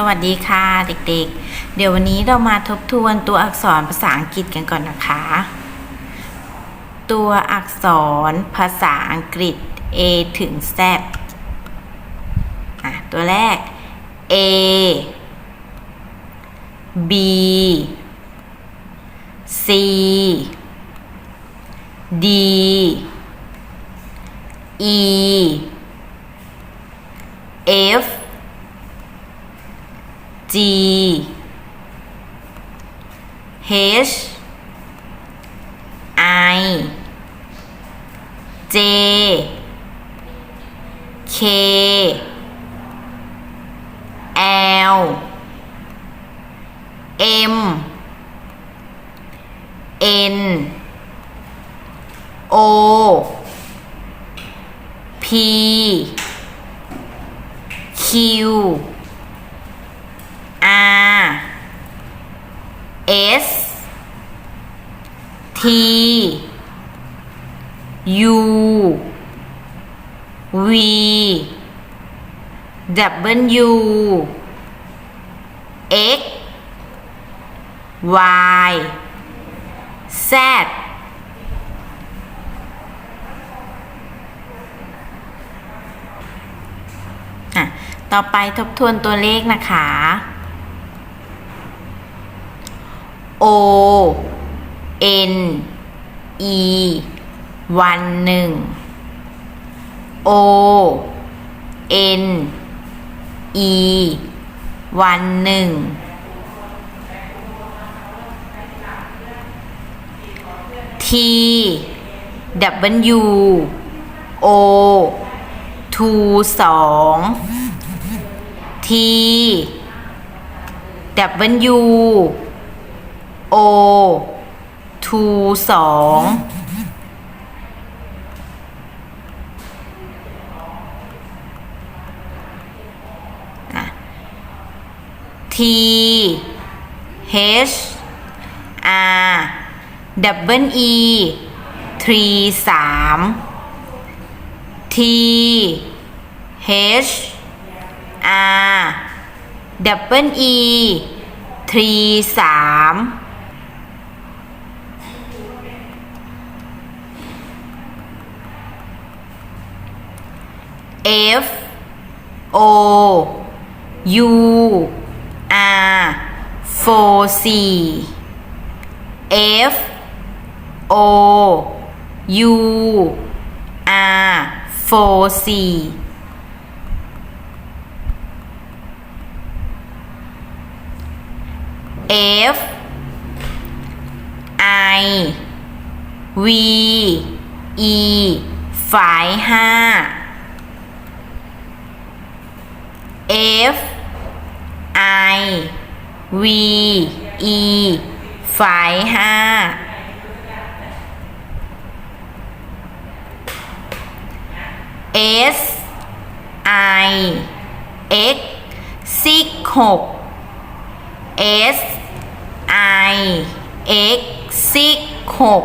สวัสดีค่ะเด็กๆ เดี๋ยววันนี้เรามาทบทวนตัวอักษรภาษาอังกฤษกันก่อนนะคะ ตัวอักษรภาษาอังกฤษ A ถึง Z อะตัวแรก A B C D E F G H I J K L M N O P Q R S T U V W X Y Z อะต่อไปทบทวนตัวเลขนะคะ O N E วันหนึ่ง O N E วันหนึ่ง T W O ทูสอง T W O two สองอะ T H R W E three สาม T H R W E three สาม F O U R four C F O U R four C F I V E ฝายห้า F I V E ฝ่ายห้า S I X ซิกหก S I X ซิกหก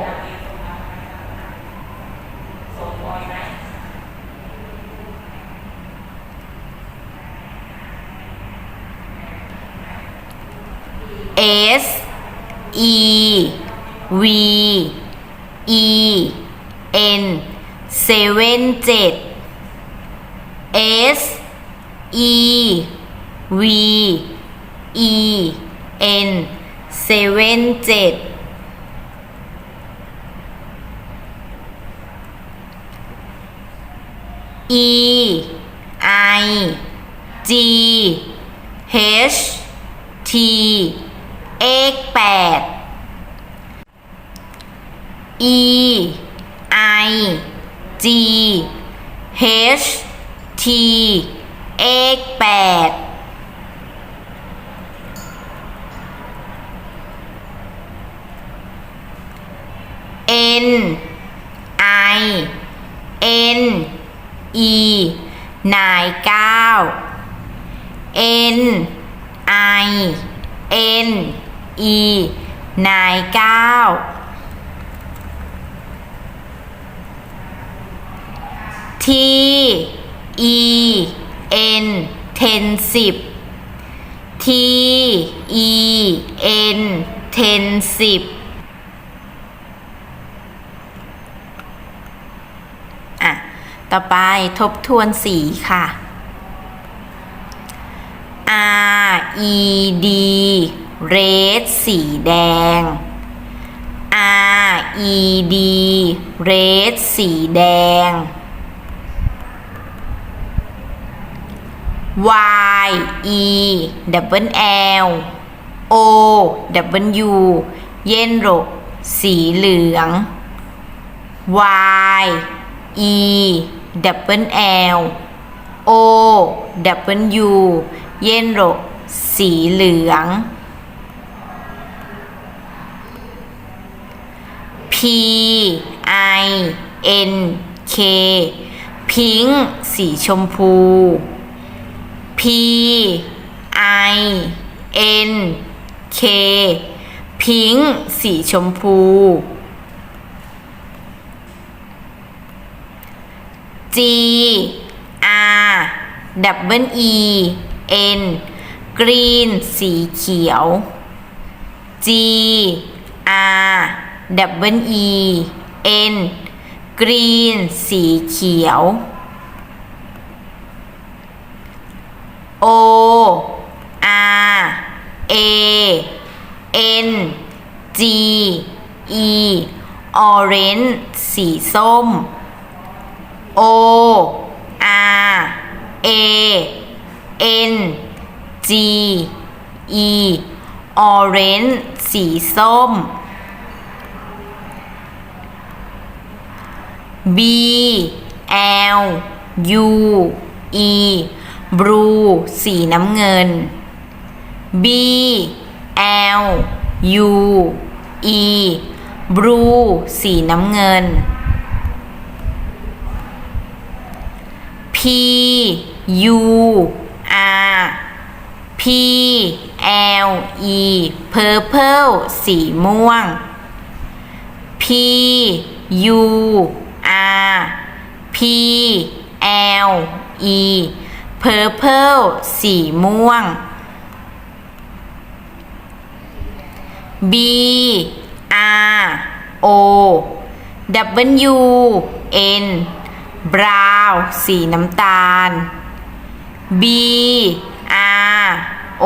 S E V E N เซเว่นเจ็ด S E V E N เซเว่นเจ็ด E I G H T X แปด E I G H T X แปด N I N E นายเก้า N I N E นายเก้า T E N เทนสิบ T E N ten สิบอะ ต่อไปทบทวนสีค่ะ R E D red สีแดง R E D red สีแดง Y E double L O W yellow สีเหลือง Y E double L O W yellow สีเหลือง I N K พิงค์สีชมพู P I N K พิงค์สีชมพู G R W E N กรีนสีเขียว G R W E N กรีนสีเขียว O R A N G E orange สีส้ม O R A N G E orange สีส้ม B L U E blue สีน้ำเงิน B L U E blue สีน้ำเงิน P U R P L E purple สีม่วง P U R P L E purple สีม่วง B R O W N brown สีน้ำตาล B R O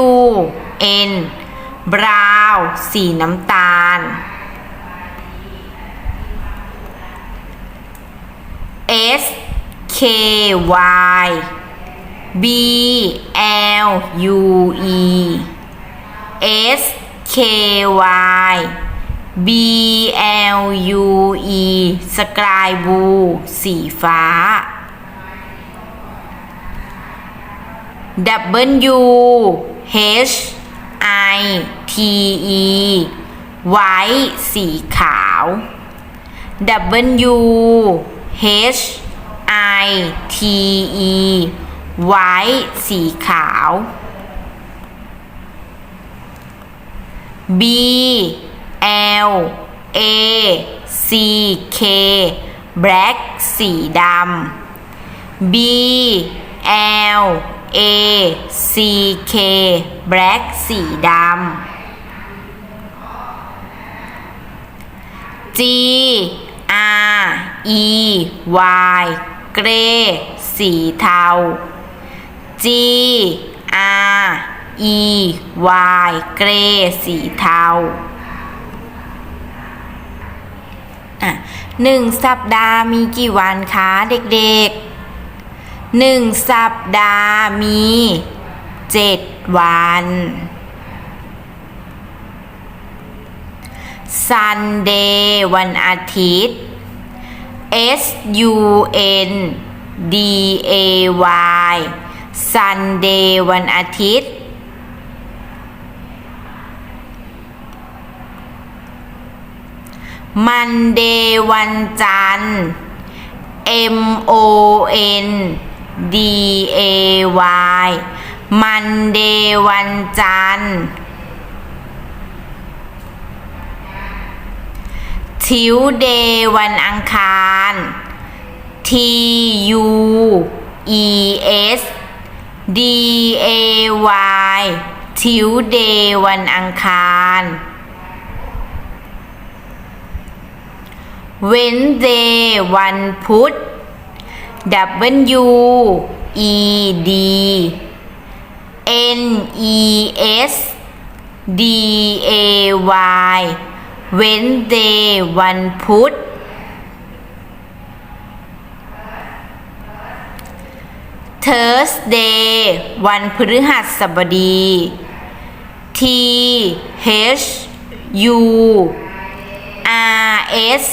W N brown สีน้ำตาล S K Y B L U E S K Y B L U E สกายบู สีฟ้า W H I T E ไว้ สีขาว W H I T E ไว้สีขาว B L A C K black สีดำ B L A C K black สีดำ G R E Y เกรสีเทา G R E Y เกรสีเทาอะหนึ่งสัปดาห์มีกี่วันคะเด็กๆหนึ่งสัปดาห์มีเจ็ดวัน Sunday วันอาทิตย์ S U N D A Y Sunday วันอาทิตย์ Monday วันจันทร์ M O N D A Y Monday วันจันทร์ Tuesday วันอังคาร T U E S D A Y Tuesday วันอังคาร Wednesday วันพุธ W E D N E S D A Y เว้นเดย์วันพุธ Thursday วันพฤหัสบดี T H U R S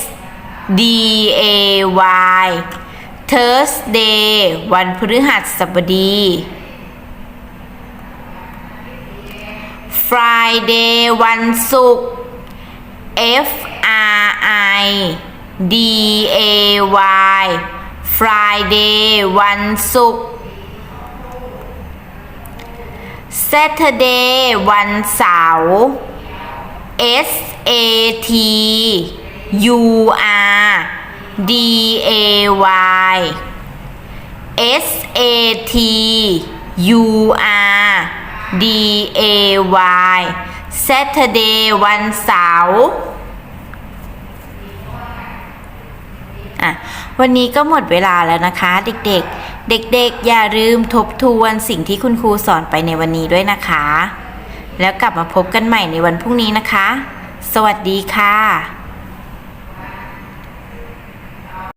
D A Y Thursday วันพฤหัสบดี Friday วันศุกร์ F R I D A Y Friday วันศุกร์ Saturday วันเสาร์ S A T U R D A Y S A T U R D A Y Saturday วันเสาร์อะวันนี้ก็หมดเวลาแล้วนะคะ เด็กๆ เด็กๆ อย่าลืมทบทวนสิ่งที่คุณครูสอนไปในวันนี้ด้วยนะคะ แล้วกลับมาพบกันใหม่ในวันพรุ่งนี้นะคะ สวัสดีค่ะ